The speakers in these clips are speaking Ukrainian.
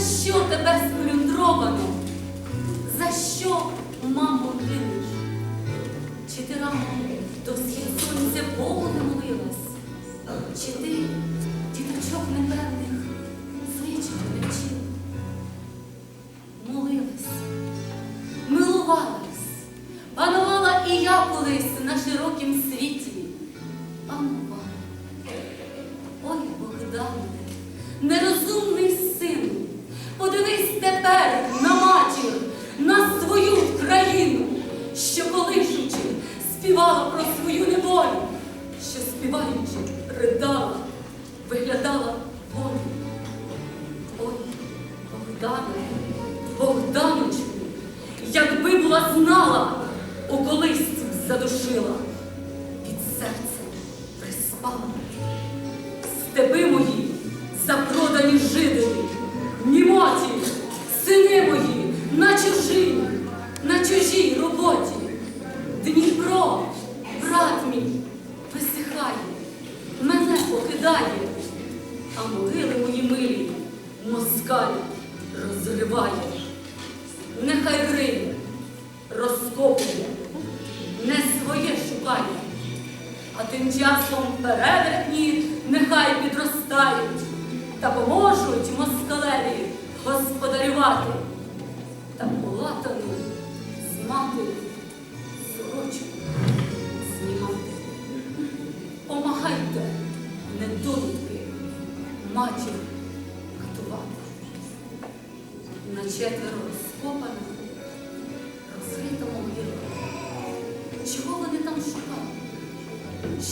за що тебе сплюндровано? За що, мамо, кинеш? Чи ти рано до схід сонця Богу не молилась? Чи ти діточок непевних звичок не вчила? Молилась, милувалась, панувала і я колись на широкім світі, панувала. Тепер на матір, на свою країну, що колишучи співала про свою неволю, що співаючи ридала, виглядала волю. Ой, Богдане, Богданочку, якби була знала, у колисці задушила, під серцем приспала. Степи мої, запродані жидові, чужій, на чужій роботі. Дніпро, брат мій, висихає, мене покидає, а могили мої милі москаль розриває. Нехай риє, розкопує, не своє шукає. А тим часом перевертні нехай підростають та поможуть москалеві господарювати та з матері сорочку знімати. Помагайте, недолюдки, матір катувати. На четверо розкопана, розрита могила. Чого вони там шукали?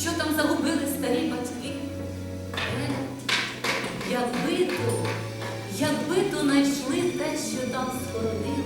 Що там загубили старі батьки? Е, якби то, якби то знайшли те, що там схоронили,